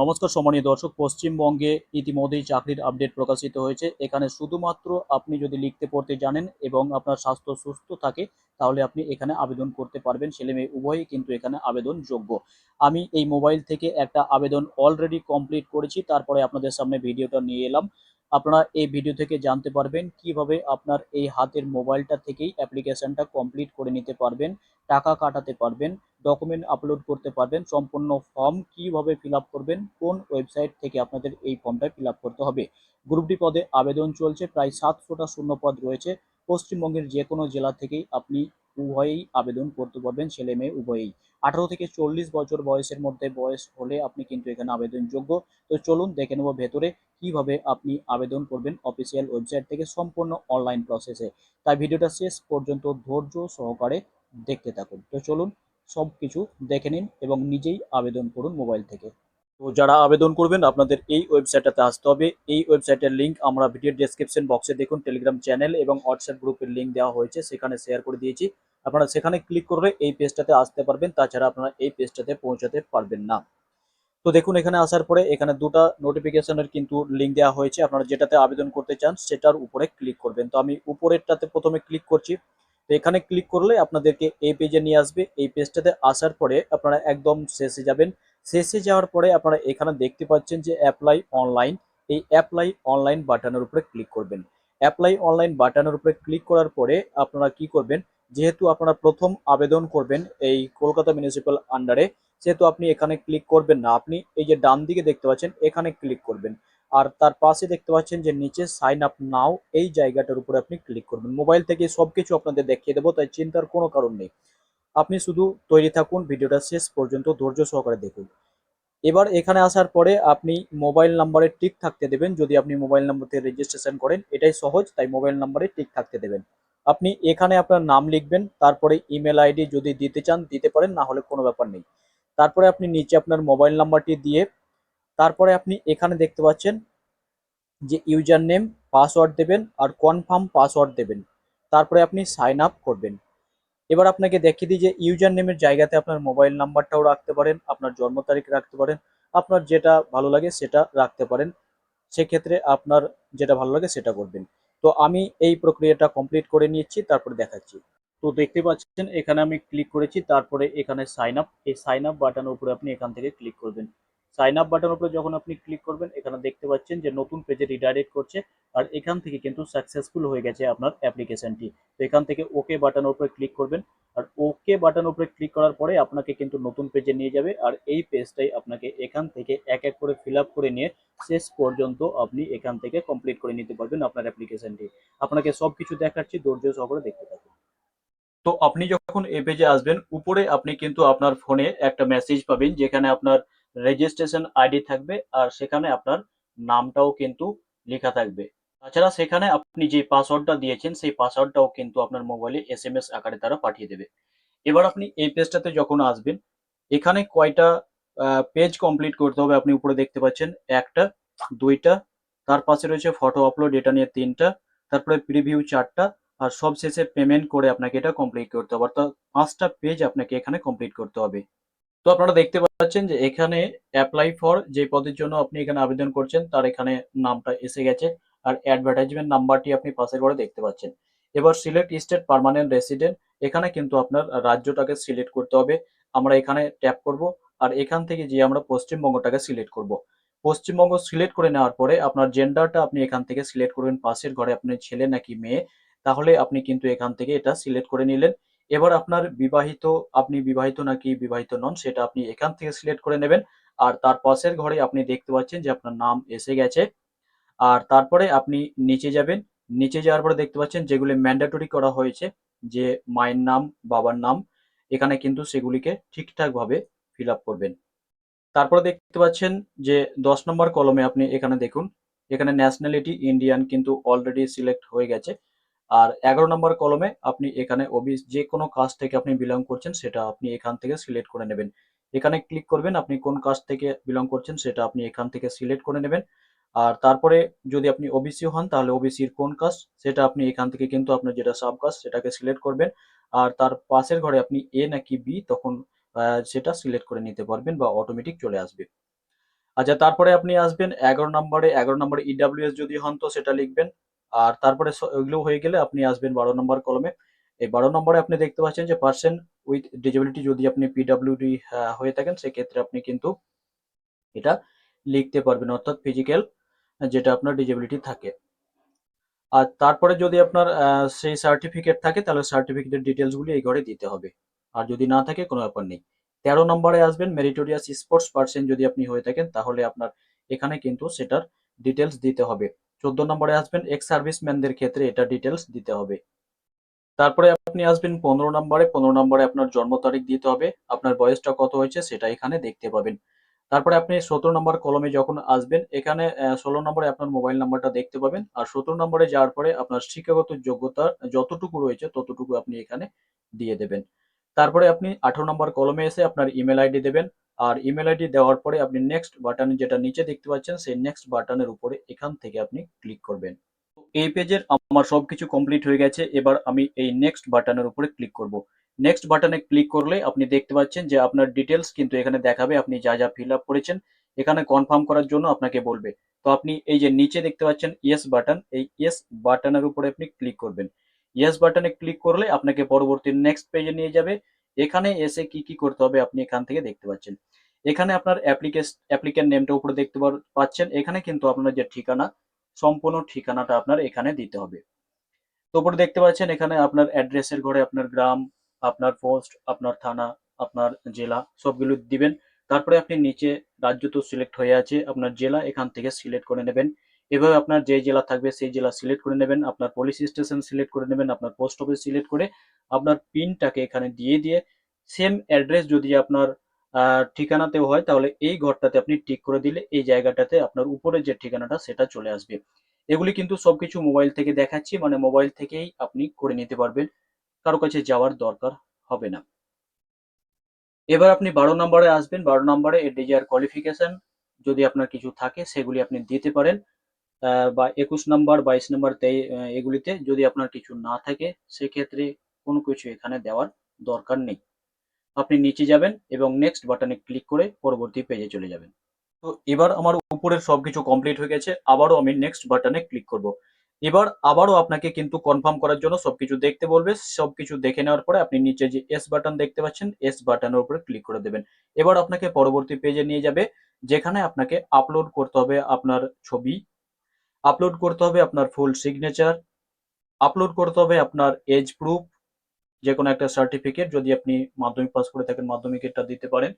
নমস্কার সম্মানীয় দর্শক, পশ্চিমবঙ্গে ইতিমধ্যেই চাকরির আপডেট প্রকাশিত হয়েছে। এখানে শুধুমাত্র আপনি যদি লিখতে পড়তে জানেন এবং আপনার স্বাস্থ্য সুস্থ থাকে, তাহলে আপনি এখানে আবেদন করতে পারবেন। ছেলে মেয়ে উভয়ই কিন্তু এখানে আবেদন যোগ্য আমি এই মোবাইল থেকে একটা আবেদন অলরেডি কমপ্লিট করেছি, তারপরে আপনাদের সামনে ভিডিওটা নিয়ে এলাম। আপনারা এই ভিডিও থেকে জানতে পারবেন কীভাবে আপনার এই হাতের মোবাইলটা থেকেই অ্যাপ্লিকেশনটা কমপ্লিট করে নিতে পারবেন, টাকা কাটাতে পারবেন। ডকুমেন্ট আপলোড করতে পারবেন। সম্পূর্ণ ফর্ম কীভাবে ফিল করবেন, কোন ওয়েবসাইট থেকে আপনাদের এই ফর্মটা ফিল করতে হবে? গ্রুপ ডি পদে আবেদন চলছে, প্রায় সাতশোটা শূন্য পদ রয়েছে। পশ্চিমবঙ্গের যে কোনো জেলা থেকেই আপনি উভয়েই আবেদন করতে পারবেন, ছেলে মেয়ে উভয়েই। আঠারো থেকে চল্লিশ বছর বয়সের মধ্যে বয়স হলে আপনি কিন্তু এখানে আবেদনযোগ্য। তো চলুন দেখে নেব ভেতরে কীভাবে আপনি আবেদন করবেন অফিসিয়াল ওয়েবসাইট থেকে সম্পূর্ণ অনলাইন প্রসেসে তাই ভিডিওটা শেষ পর্যন্ত ধৈর্য সহকারে দেখতে থাকুন। তো চলুন সব কিছু দেখে নিন এবং নিজেই আবেদন করুন মোবাইল থেকে। তো যারা আবেদন করবেন, আপনাদের এই ওয়েবসাইটটাতে আসতে হবে। এই ওয়েবসাইটের লিঙ্ক আমরা ভিডিও ডেসক্রিপশন বক্সে দেখুন টেলিগ্রাম চ্যানেল এবং হোয়াটসঅ্যাপ গ্রুপের লিঙ্ক দেওয়া হয়েছে, সেখানে শেয়ার করে দিয়েছি। আপনারা সেখানে ক্লিক করলে এই পেজটাতে আসতে পারবেন, তাছাড়া আপনারা এই পেজটাতে পৌঁছাতে পারবেন না। তো দেখুন, এখানে আসার পরে এখানে দুটো নোটিফিকেশনের কিন্তু লিঙ্ক দেওয়া হয়েছে। আপনারা যেটাতে আবেদন করতে চান, সেটার উপরে ক্লিক করবেন। তো আমি উপরেরটাতে প্রথমে ক্লিক করছি। তো এখানে ক্লিক করলে আপনাদেরকে এই পেজে নিয়ে আসবে। এই পেজটাতে আসার পরে আপনারা একদম শেষে যাবেন। শেষে যাওয়ার পরে আপনারা এখানে দেখতে পাচ্ছেন যে অ্যাপ্লাই অনলাইন এই অ্যাপ্লাই অনলাইন বাটনের উপরে ক্লিক করবেন। অ্যাপ্লাই অনলাইন বাটনের উপরে ক্লিক করার পরে আপনারা কি করবেন? যেহেতু আপনারা প্রথম আবেদন করবেন এই কলকাতা মিউনিসিপ্যাল আন্ডারে সেহেতু আপনি এখানে ক্লিক করবেন না। আপনি এই যে ডান দিকে দেখতে পাচ্ছেন, এখানে ক্লিক করবেন। আর তার পাশে দেখতে পাচ্ছেন যে নিচে সাইন আপ নাও এই জায়গাটার উপরে আপনি ক্লিক করবেন। মোবাইল থেকে সবকিছু আপনাদের দেখিয়ে দেবো, তাই চিন্তার কোনো কারণ নেই। আপনি শুধু তৈরি থাকুন, ভিডিওটা শেষ পর্যন্ত ধৈর্য সহকারে দেখুন। এবার এখানে আসার পরে আপনি মোবাইল নাম্বারে টিক থাকতে দেবেন। যদি আপনি মোবাইল নাম্বার থেকে রেজিস্ট্রেশন করেন, এটাই সহজ, তাই মোবাইল নাম্বারে টিক থাকতে দেবেন। আপনি এখানে আপনার নাম লিখবেন, তারপরে ইমেল আইডি যদি দিতে চান, দিতে পারেন, না হলে কোনো ব্যাপার নেই। তারপরে আপনি নিচে আপনার মোবাইল নাম্বারটি দিয়ে তারপরে আপনি এখানে দেখতে পাচ্ছেন যে ইউজার নেম পাসওয়ার্ড দেবেন আর কনফার্ম পাসওয়ার্ড দেবেন। তারপরে আপনি সাইন আপ করবেন। এবার আপনাকে দেখিয়ে দিই যে ইউজার নেমের জায়গাতে আপনার মোবাইল নাম্বারটাও রাখতে পারেন, আপনার জন্ম তারিখ রাখতে পারেন, আপনার যেটা ভালো লাগে সেটা রাখতে পারেন। সেক্ষেত্রে আপনার যেটা ভালো লাগে সেটা করবেন। তো আমি এই প্রক্রিয়াটা কমপ্লিট করে নিচ্ছি তারপরে দেখাচ্ছি। তো দেখতে পাচ্ছেন, এখানে আমি ক্লিক করেছি, তারপরে এখানে সাইন আপ। এই সাইন আপ বাটনের উপরে আপনি এখান থেকে ক্লিক করবেন। সাইন আপ বাটনের উপরে যখন আপনি ক্লিক করবেন, এখানে দেখতে পাচ্ছেন যে নতুন পেজে রিডাইরেক্ট করছে আর এখান থেকে কিন্তু সাকসেসফুল হয়ে গেছে আপনার অ্যাপ্লিকেশনটি তো এখান থেকে ওকে বাটনের উপরে ক্লিক করবেন আর ওকে বাটনের উপরে ক্লিক করার পরে আপনাকে কিন্তু নতুন পেজে নিয়ে যাবে আর এই পেজটাই আপনাকে এখান থেকে এক এক করে ফিল করে নিয়ে শেষ পর্যন্ত আপনি এখান থেকে কমপ্লিট করে নিতে পারবেন আপনার অ্যাপ্লিকেশনটি আপনাকে সব কিছু দেখাচ্ছি, ধৈর্য সহকারে দেখতে থাকুন। তো আপনি যখন এই পেজে আসবেন, উপরে আপনি কিন্তু আপনার ফোনে একটা মেসেজ পাবেন, যেখানে আপনার রেজিস্ট্রেশন আইডি থাকবে আর সেখানে আপনার নামটাও কিন্তু লেখা থাকবে। তাছাড়া সেখানে আপনি যে পাসওয়ার্ডটা দিয়েছেন, সেই পাসওয়ার্ডটাও কিন্তু আপনার মোবাইলে এস এম এস আকারে তারা পাঠিয়ে দেবে। এবার আপনি এই পেজটাতে যখন আসবেন, এখানে কয়টা পেজ কমপ্লিট করতে হবে আপনি উপরে দেখতে পাচ্ছেন। একটা, দুইটা, তার পাশে রয়েছে ফটো আপলোড এটা নিয়ে তিনটা, তারপরে প্রিভিউ চারটা, আর সব শেষে পেমেন্ট করে আপনাকে এটা কমপ্লিট করতে হবে। অর্থাৎ পাঁচটা পেজ আপনাকে এখানে কমপ্লিট করতে হবে। তো আপনারা দেখতে পাচ্ছেন যে এখানে অ্যাপ্লাই ফর যে পদের জন্য আপনি এখানে আবেদন করছেন, তার এখানে নামটা এসে গেছে আর অ্যাডভার্টাইজমেন্ট নাম্বারটি আপনি পাশের ঘরে দেখতে পাচ্ছেন। এবার সিলেক্ট স্টেট পার্মানেন্ট রেসিডেন্ট এখানে কিন্তু আপনার রাজ্যটাকে সিলেক্ট করতে হবে। আমরা এখানে ট্যাপ করব আর এখান থেকে যে আমরা পশ্চিমবঙ্গটাকে সিলেক্ট করব। পশ্চিমবঙ্গ সিলেক্ট করে নেওয়ার পরে আপনার জেন্ডারটা আপনি এখান থেকে সিলেক্ট করবেন, পাশের ঘরে আপনার ছেলে নাকি মেয়ে, তাহলে আপনি কিন্তু এখান থেকে এটা সিলেক্ট করে নিলেন। এবার আপনার বিবাহিত, আপনি বিবাহিত নাকি বিবাহিত নন, সেটা আপনি এখান থেকে সিলেক্ট করে নেবেন। আর তার পাশের ঘরে আপনি দেখতে পাচ্ছেন যে আপনার নাম এসে গেছে। আর তারপরে আপনি নিচে যাবেন। নিচে যাওয়ার পরে দেখতে পাচ্ছেন যেগুলি ম্যান্ডেটরি করা হয়েছে, যে মায়ের নাম, বাবার নাম, এখানে কিন্তু সেগুলিকে ঠিকঠাকভাবে ফিল আপ করবেন। তারপরে দেখতে পাচ্ছেন যে দশ নম্বর কলমে আপনি এখানে দেখুন, এখানে ন্যাশনালিটি ইন্ডিয়ান কিন্তু অলরেডি সিলেক্ট হয়ে গেছে। আর এগারো নম্বর কলমে আপনি এখানে ওবিস যে কোনো কাস্ট থেকে আপনি বিলং করছেন, সেটা আপনি এখান থেকে সিলেক্ট করে নেবেন। এখানে ক্লিক করবেন, আপনি কোন কাস্ট থেকে বিলং করছেন, সেটা আপনি এখান থেকে সিলেক্ট করে নেবেন। আর তারপরে যদি আপনি ওবিসি হন, তাহলে ওবিসির কোন কাজ, সেটা আপনি এখান থেকে কিন্তু আপনার যেটা সাব কাজ, সেটাকে সিলেক্ট করবেন। আর তার পাশের ঘরে আপনি এ নাকি বি তখন সেটা সিলেক্ট করে নিতে পারবেন বা অটোমেটিক চলে আসবে। আচ্ছা তারপরে আপনি আসবেন এগারো নম্বরে এগারো নম্বরে ইডাব্লিউএস যদি হন, তো সেটা লিখবেন। আর তারপরে ওইগুলো হয়ে গেলে আপনি আসবেন বারো নম্বর কলমে। এই বারো নম্বরে আপনি দেখতে পাচ্ছেন যে পার্সন উইথ ডিজেবিলিটি যদি আপনি পিডাব্লিউডি হয়ে থাকেন, সেক্ষেত্রে আপনি কিন্তু এটা লিখতে পারবেন, অর্থাৎ ফিজিক্যাল যেটা আপনার ডিজেবিলিটি থাকে। আর তারপরে যদি আপনার সেই সার্টিফিকেট থাকে, তাহলে সার্টিফিকেটের ডিটেলসগুলি এই ঘরে দিতে হবে। আর যদি না থাকে, কোনো ব্যাপার নেই। তেরো নম্বরে আসবেন মেরিটোরিয়াস স্পোর্টস পার্সন যদি আপনি হয়ে থাকেন, তাহলে আপনার এখানে কিন্তু সেটার ডিটেলস দিতে হবে। চোদ্দ নম্বরে আসবেন এক্স সার্ভিসম্যানদের ক্ষেত্রে এটা ডিটেলস দিতে হবে। তারপরে আপনি আসবেন পনেরো নম্বরে পনেরো নম্বরে আপনার জন্ম তারিখ দিতে হবে, আপনার বয়সটা কত হয়েছে সেটা এখানে দেখতে পাবেন। তারপরে আপনি সতেরো নম্বর কলমে যখন আসবেন, এখানে ষোলো নম্বরে আপনার মোবাইল নাম্বারটা দেখতে পাবেন, আর সতেরো নম্বরে যাওয়ার পরে আপনার শিক্ষাগত যোগ্যতা যতটুকু রয়েছে ততটুকু আপনি এখানে দিয়ে দেবেন। তারপরে আপনি আঠারো নম্বর কলমে এসে আপনার ইমেল আইডি দেবেন আর ইমেল আইডি দেওয়ার পরে আপনি নেক্সট বাটন যেটা নিচে দেখতে পাচ্ছেন, সেই নেক্সট বাটনের উপরে এখান থেকে আপনি ক্লিক করবেন। এই পেজের আমার সবকিছু কমপ্লিট হয়ে গেছে, এবার আমি এই নেক্সট বাটনের উপরে ক্লিক করব। নেক্সট বাটনে ক্লিক করলে আপনি দেখতে পাচ্ছেন যে আপনার ডিটেলস কিন্তু এখানে দেখাবে, আপনি যা যা ফিল আপ করেছেন, এখানে কনফার্ম করার জন্য আপনাকে বলবে। তো আপনি এই যে নিচে দেখতে পাচ্ছেন ইয়েস বাটন এই ইয়েস বাটনের উপরে আপনি ক্লিক করবেন। ইয়েস বাটনে ক্লিক করলে আপনাকে পরবর্তী নেক্সট পেজে নিয়ে যাবে। এখানে এসে কি কি করতে হবে আপনি এখান থেকে দেখতে পাচ্ছেন। এখানে আপনার অ্যাপ্লিকেশন নেমটা উপরে দেখতে পাচ্ছেন। এখানে কিন্তু আপনার যে ঠিকানা, সম্পূর্ণ ঠিকানাটা আপনার এখানে দিতে হবে। তো উপরে দেখতে পাচ্ছেন, এখানে আপনার অ্যাড্রেসের ঘরে আপনার গ্রাম, আপনার পোস্ট আপনার থানা, আপনার জেলা, সবগুলো দিবেন। তারপরে আপনি নিচে রাজ্য তো সিলেক্ট হয়ে আছে, আপনার জেলা এখান থেকে সিলেক্ট করে নেবেন। এভাবে আপনার যে জেলা থাকবে সেই জেলা সিলেক্ট করে নেবেন, আপনার পুলিশ স্টেশন সিলেক্ট করে নেবেন, আপনার পোস্ট অফিস সিলেক্ট করে আপনার পিনটাকে এখানে দিয়ে দিয়ে সেম অ্যাড্রেস যদি আপনার ঠিকানাতেও হয় তাহলে এই ঘরটাতে আপনি টিক করে দিলে এই জায়গাটাতে আপনার উপরে যে ঠিকানাটা সেটা চলে আসবে। এগুলি কিন্তু সবকিছু মোবাইল থেকে দেখাচ্ছি মানে মোবাইল থেকেই আপনি করে নিতে পারবেন। কারও কাছে যাওয়ার দরকার হবে না। এবার আপনি বারো নম্বরে আসবেন। বারো নম্বরে এর ডিজায়ার কোয়ালিফিকেশন যদি আপনার কিছু থাকে সেগুলি আপনি দিতে পারেন। বা একুশ নম্বর, বাইশ নম্বর, তেই এগুলিতে যদি আপনার কিছু না থাকে, সেক্ষেত্রে কোনো কিছু এখানে দেওয়ার দরকার নেই। আপনি নিচে যাবেন এবং নেক্সট বাটনে ক্লিক করে পরবর্তী পেজে চলে যাবেন। তো এবার আমার উপরের সবকিছু কমপ্লিট হয়ে গেছে, আবারও আমি নেক্সট বাটনে ক্লিক করব। এবার আবারও আপনাকে কিন্তু কনফার্ম করার জন্য সবকিছু দেখতে বলবে, সবকিছু দেখে নেওয়ার পরে আপনি নিচে যে এস বাটন দেখতে পাচ্ছেন এস বাটনের উপরে ক্লিক করে দেবেন। এবার আপনাকে পরবর্তী পেজে নিয়ে যাবে, যেখানে আপনাকে আপলোড করতে হবে আপনার ছবি আপলোড করতে হবে আপনার ফুল সিগনেচার আপলোড করতে হবে আপনার এজ প্রুফ যে কোনো একটা সার্টিফিকেট যদি আপনি মাধ্যমিক পাস করে থাকেন মাধ্যমিকেরটা দিতে পারেন।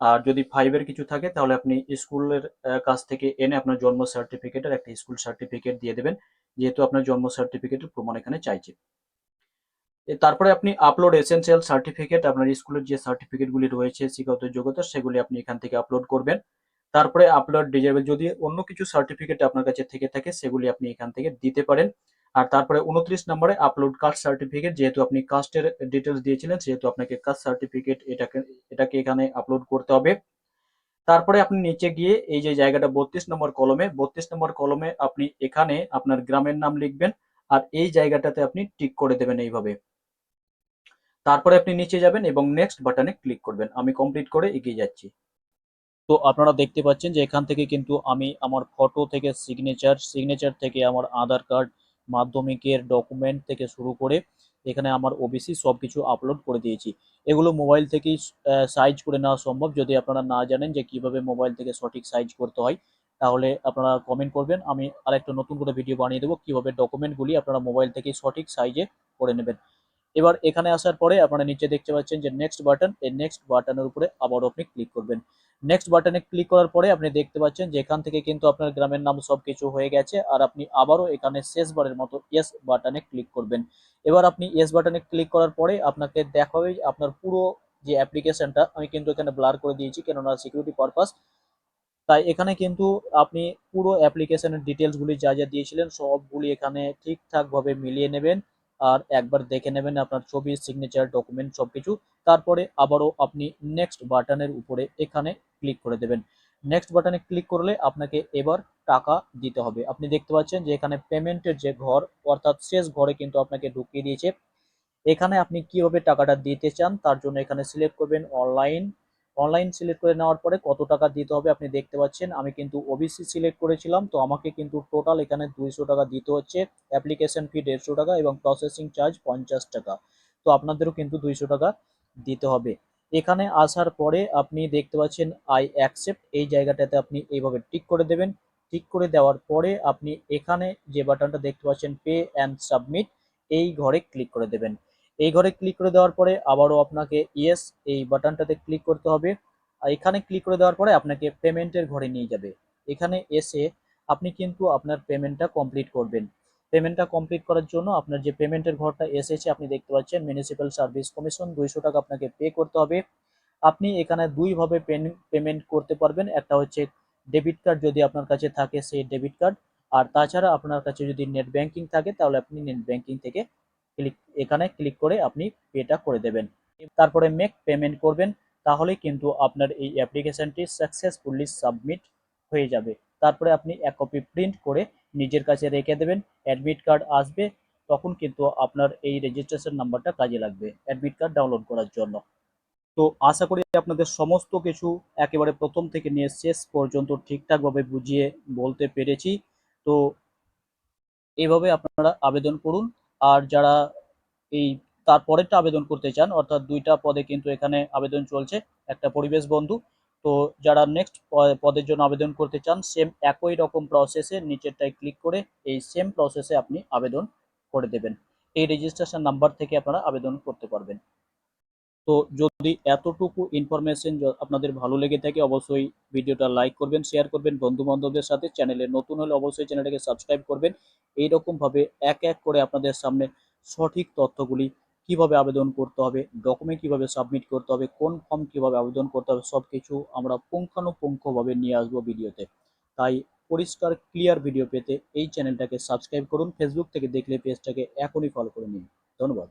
আর যদি ফাইভের কিছু থাকে, তাহলে আপনি স্কুলের কাছ থেকে এনে আপনার জন্ম সার্টিফিকেটের একটা স্কুল সার্টিফিকেট দিয়ে দেবেন। যেহেতু আপনার জন্ম সার্টিফিকেটের প্রমাণ এখানে চাইছে। তারপরে আপনি আপলোড এসেনশিয়াল সার্টিফিকেট আপনার স্কুলের যে সার্টিফিকেটগুলি রয়েছে শিক্ষাগত যোগ্যতা, সেগুলি আপনি এখান থেকে আপলোড করবেন। তারপরে আপলোড ডিজেবল যদি অন্য কিছু সার্টিফিকেট আপনার কাছে থেকে থাকে, সেগুলি আপনি এখান থেকে দিতে পারেন। আর তারপরে উনত্রিশ নম্বরে আপলোড কাস্ট সার্টিফিকেট যেহেতু আপনি কাস্টের ডিটেলস দিয়েছিলেন, সেহেতু আপনাকে কাস্ট সার্টিফিকেট এটাকে এটাকে এখানে আপলোড করতে হবে। তারপরে আপনি নিচে গিয়ে এই যে জায়গাটা বত্রিশ নম্বর কলমে, বত্রিশ নম্বর কলমে আপনি এখানে আপনার গ্রামের নাম লিখবেন আর এই জায়গাটাতে আপনি টিক করে দেবেন এইভাবে। তারপরে আপনি নিচে যাবেন এবং নেক্সট বাটনে ক্লিক করবেন। আমি কমপ্লিট করে এগিয়ে যাচ্ছি। তো আপনারা দেখতে পাচ্ছেন যে এখান থেকে কিন্তু আমি আমার ফটো থেকে সিগনেচার সিগনেচার থেকে আমার আধার কার্ড মাধ্যমিকের ডকুমেন্ট থেকে শুরু করে এখানে আমার ওবিসি সব কিছু আপলোড করে দিয়েছি। এগুলো মোবাইল থেকেই সাইজ করে নেওয়া সম্ভব। যদি আপনারা না জানেন যে কীভাবে মোবাইল থেকে সঠিক সাইজ করতে হয়, তাহলে আপনারা কমেন্ট করবেন। আমি আরেকটা নতুন করে ভিডিও বানিয়ে দেবো। কীভাবে ডকুমেন্টগুলি আপনারা মোবাইল থেকেই সঠিক সাইজে করে নেবেন। এবার এখানে আসার পরে আপনারা নিচে দেখতে পাচ্ছেন যে নেক্সট বাটন এই নেক্সট বাটনের উপরে আবারও আপনি ক্লিক করবেন। নেক্সট বাটনে ক্লিক করার পরে আপনি দেখতে পাচ্ছেন যে এখান থেকে কিন্তু আপনার গ্রামের নাম সব কিছু হয়ে গেছে আর আপনি আবারও এখানে শেষবারের মতো ইয়েস বাটনে ক্লিক করবেন। এবার আপনি ইয়েস বাটনে ক্লিক করার পরে আপনাকে দেখাবে আপনার পুরো যে অ্যাপ্লিকেশনটা আমি কিন্তু এখানে ব্লার করে দিয়েছি কেননা সিকিউরিটি পারপাস তাই এখানে কিন্তু আপনি পুরো অ্যাপ্লিকেশনের ডিটেলসগুলি যা যা দিয়েছিলেন সবগুলি এখানে ঠিকঠাকভাবে মিলিয়ে নেবেন। আর একবার দেখে নেবেন আপনার ছবি সিগনেচার ডকুমেন্ট সব কিছু তারপরে আবারও আপনি নেক্সট বাটনের উপরে এখানে ক্লিক করে দেবেন। নেক্সট বাটনে ক্লিক করলে আপনাকে এবার টাকা দিতে হবে। আপনি দেখতে পাচ্ছেন যে এখানে পেমেন্টের যে ঘর, অর্থাৎ শেষ ঘরে কিন্তু আপনাকে ঢুকিয়ে দিয়েছে। এখানে আপনি কীভাবে টাকাটা দিতে চান, তার জন্য এখানে সিলেক্ট করবেন অনলাইন অনলাইন সিলেক্ট করে নেওয়ার পরে কত টাকা দিতে হবে আপনি দেখতে পাচ্ছেন। আমি কিন্তু ওবিসি সিলেক্ট করেছিলাম, তো আমাকে কিন্তু টোটাল এখানে দুইশো টাকা দিতে হচ্ছে। অ্যাপ্লিকেশন ফি দেড়শো টাকা এবং প্রসেসিং চার্জ পঞ্চাশ টাকা। তো আপনাদেরও কিন্তু দুইশো টাকা দিতে হবে। এখানে আসার পরে আপনি দেখতে পাচ্ছেন আই অ্যাকসেপ্ট এই জায়গাটাতে আপনি এইভাবে টিক করে দেবেন। টিক করে দেওয়ার পরে আপনি এখানে যে বাটনটা দেখতে পাচ্ছেন পে অ্যান্ড সাবমিট এই ঘরে ক্লিক করে দেবেন। এই ঘরে ক্লিক করে দেওয়ার পরে আবারও আপনাকে ইয়েস এই বাটনটাতে ক্লিক করতে হবে। আর এখানে ক্লিক করে দেওয়ার পরে আপনাকে পেমেন্টের ঘরে নিয়ে যাবে। এখানে এসে আপনি কিন্তু আপনার পেমেন্টটা কমপ্লিট করবেন। পেমেন্টটা কমপ্লিট করার জন্য আপনার যে পেমেন্টের ঘরটা এসেছে, আপনি দেখতে পাচ্ছেন মিউনিসিপ্যাল সার্ভিস কমিশন দুইশো টাকা আপনাকে পে করতে হবে। আপনি এখানে দুইভাবে পেমেন্ট করতে পারবেন। একটা হচ্ছে ডেবিট কার্ড যদি আপনার কাছে থাকে, সেই ডেবিট কার্ড আর তাছাড়া আপনার কাছে যদি নেট ব্যাংকিং থাকে, তাহলে আপনি নেট ব্যাংকিং থেকে ক্লিক এখানে ক্লিক করে আপনি পেটা করে দেবেন। তারপরে মেক পেমেন্ট করবেন তাহলে কিন্তু আপনার এই অ্যাপ্লিকেশনটি সাকসেসফুলি সাবমিট হয়ে যাবে। তারপরে আপনি এক কপি প্রিন্ট করে নিজের কাছে রেখে দেবেন অ্যাডমিট কার্ড আসবে, তখন কিন্তু আপনার এই রেজিস্ট্রেশন নাম্বারটা কাজে লাগবে অ্যাডমিট কার্ড ডাউনলোড করার জন্য। তো আশা করি আপনাদের সমস্ত কিছু একেবারে প্রথম থেকে নিয়ে শেষ পর্যন্ত ঠিকঠাকভাবে বুঝিয়ে বলতে পেরেছি। তো এইভাবে আপনারা আবেদন করুন আর যারা এই তার পরেরটা আবেদন করতে চান, অর্থাৎ দুইটা পদে কিন্তু এখানে আবেদন চলছে, একটা পরিবেশ বন্ধু। তো যারা নেক্সট পদের জন্য আবেদন করতে চান সেম একই রকম প্রসেসে নিচেরটায় ক্লিক করে এই সেম প্রসেসে আপনি আবেদন করে দেবেন। এই রেজিস্ট্রেশন নাম্বার থেকে আপনারা আবেদন করতে পারবেন। তো যদি এতটুকু ইনফরমেশন আপনাদের ভালো লেগে থাকে, অবশ্যই ভিডিওটা লাইক করবেন শেয়ার করবেন বন্ধু বান্ধবদের সাথে চ্যানেলে নতুন হলে অবশ্যই চ্যানেলটাকে সাবস্ক্রাইব করবেন। এইরকমভাবে এক এক করে আপনাদের সামনে সঠিক তথ্যগুলি কীভাবে আবেদন করতে হবে ডকুমেন্ট কীভাবে সাবমিট করতে হবে, কোন ফর্ম কীভাবে আবেদন করতে হবে সব কিছু আমরা পুঙ্খানুপুঙ্খভাবে নিয়ে আসব ভিডিওতে। তাই পরিষ্কার ক্লিয়ার ভিডিও পেতে এই চ্যানেলটাকে সাবস্ক্রাইব করুন ফেসবুক থেকে দেখলে পেজটাকে এখনই ফলো করে নিন। ধন্যবাদ।